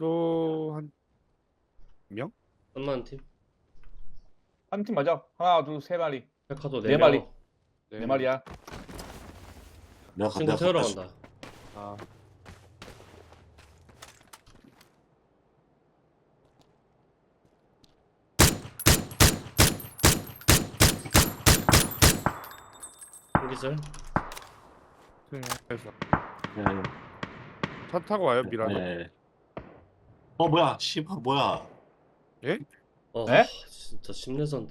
페카도 한 명? 한만 팀. 한 팀 맞아. 하나, 둘, 세 마리. 페카도 네 네 마리. 명. 네. 네 마리야. 내가 가- 친구 내가 태우러 간다. 아, 한기절. 그래서 네, 차 타고 와요 미라도. 네. 어 뭐야. 씨발 뭐야. 어, 에? 진짜 심레전드.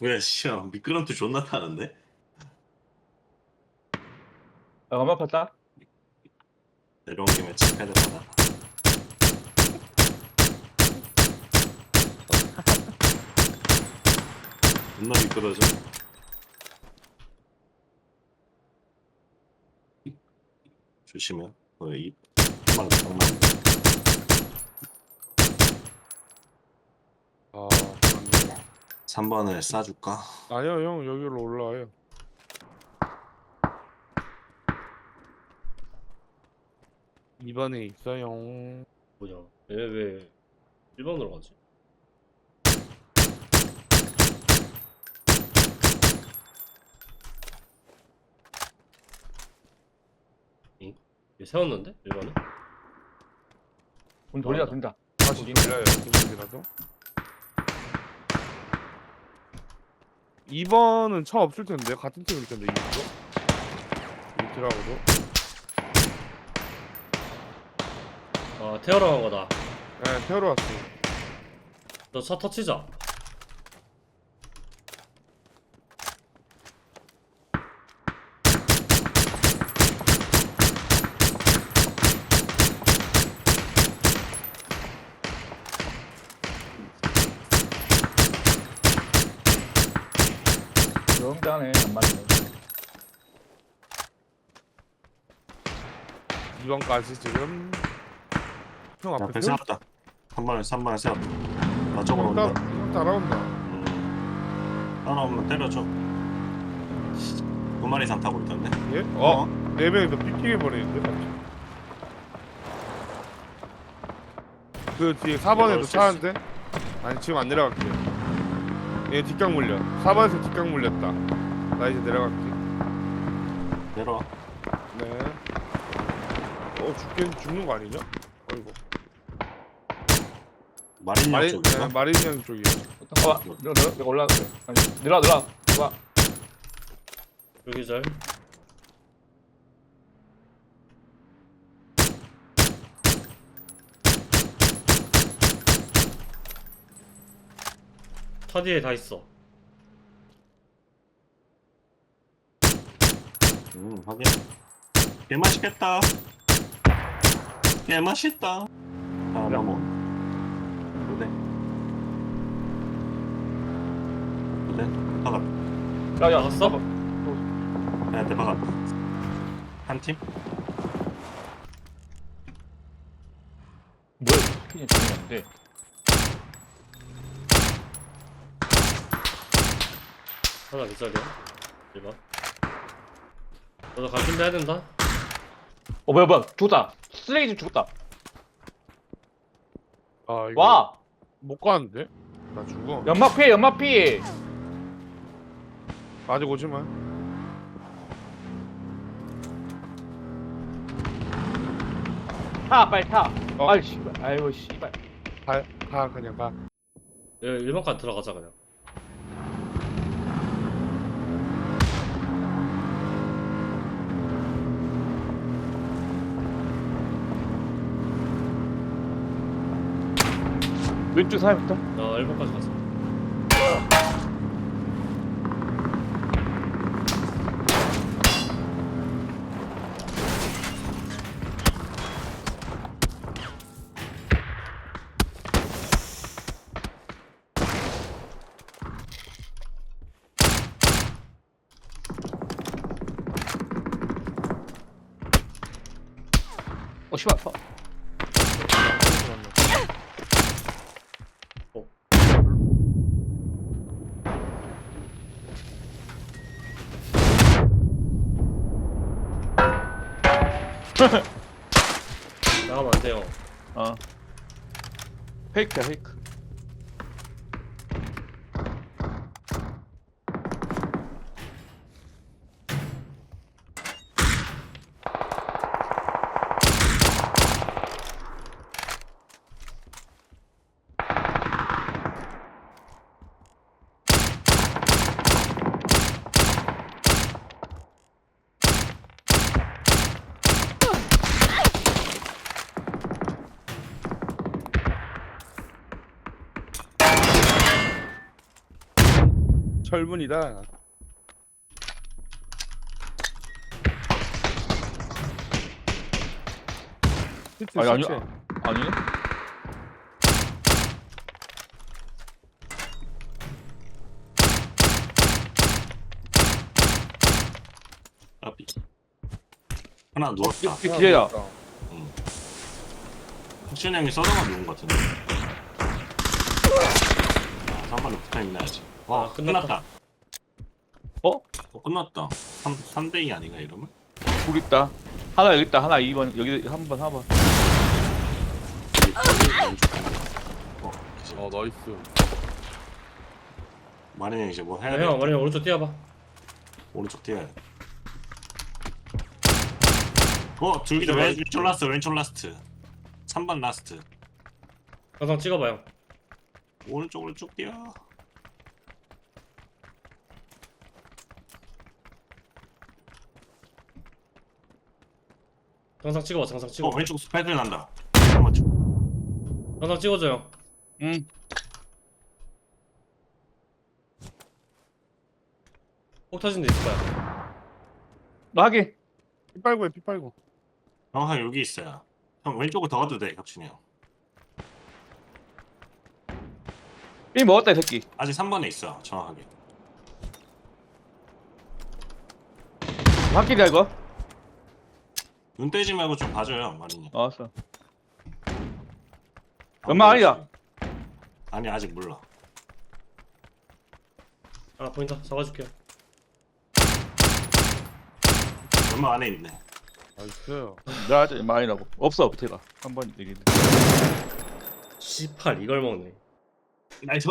왜 씨야 미끄럼틀 존나 타는데? 어, 엄마 컸다. 내려온 김에 칩패드 받아. 존나 미끄러져. 조심해. 너입 정말 정말 아, 맞네. 3번을 쏴줄까? 아니요 형 여기로 올라와요. 이번에 있어요. 뭐냐? 얘왜 1번으로 가지? 잉? 얘 세웠는데? 1번에? 문 돌리다 돌린다. 다시 돌려요 지금이라도. 2번은 차 없을 텐데 같은 팀일 텐데 2번도. 이트라고도. 아 태워러 간 거다. 네 태우러 왔어 요. 너차 터치자. 영장에 안 맞네. 2번까지 지금 형 앞에 앞에 태우- 세웠다 3번을 3번을 세웠다 나 저거 형 따- 온다 형 따라온다. 음. 따라오면 때려줘 두 마리 이상 타고 있던데 예? 어? 네 명이서 피킹해 버리는데 갑자기. 그 뒤에 4번에도 내려올 수차한 대? 아니 지금 안 내려갈게요 얘 뒷각 물려 4번에서 뒷각 물렸다 나 이제 내려갈게 내려와 네 어, 죽긴 죽는 거 아니냐? 어이구 마린역 마린, 쪽인가? 네, 마린형 쪽이요 봐봐. 내가 올라갈게. 아니, 내려 내려. 봐. 여기 뒤에 다 있어. 음 확인 개 맛있겠다 개 맛있다 아 넘어 그래 그래 박아 야, 야, 나갔어? 봐봐. 내한테 박아 한팀 뭐야? 스킨이 중요한데. 하나 기절이야. 1번. 너도 갈 준비 해야 된다. 어 뭐야 뭐야 죽었다. 쓰레기 집 죽었다. 아 이거 와. 못 가는데? 나 죽어 연막 피해 연막 피해. 아직 오지마 타 빨리 타. 어. 아이 씨발. 아이고 씨발. 가, 가 그냥 가 여기 1번까지 들어가자 그냥. 왼쪽 사람 있다. 어 1번까지 가자. 어 씨발. 어. 나가면 안 돼요. 어. 페이크야 페이크. 철문이다. 시트, 아니, 아니, 시체. 아니네? 앞이 하나 누웠다 이 뒤에야. 혁신 형이 썰어가 누운 것 같은데 아 3번에 붙어있네 아직 와 아, 끝났다. 어? 어 끝났다 3, 3대2 아닌가 이러면? 둘 있다. 하나 여기 있다. 하나 2번 여기 한 번, 4번. 어, 어 나이스. 마린 형 이제 뭐 해야 야, 돼? 형, 마리 오른쪽 뛰어봐. 오른쪽 뛰어야 돼. 어, 둘다 왼쪽 라스트, 왼쪽 라스트. 3번 라스트. 영상 찍어봐, 형. 오른쪽으로 쭉 뛰어. 영상 찍어봐, 영상 찍어. 어, 왼쪽 스패들 난다. 한번 쭉. 영상 찍어줘, 형. 응. 폭 터진 데 있을 거야. 나 하게. 피 빨고 해피 빨고. 정확하게 여기 있어요. 형 왼쪽으로 더 가도 돼, 겹친이 형. 이 먹었다 이 새끼. 아직 3번에 있어, 정확하게. 확실이야 이거. 눈 떼지 말고 좀 봐줘요, 마린이. 알았어. 얼마 아니야? 아니, 아직 몰라. 아, 보인다. 잡아줄게. 얼마 안에 있네. 나이스. 내가 하자 많이라고. 없어 밑에가. 한번 얘기. 씨팔, 이걸 먹네. 나이스!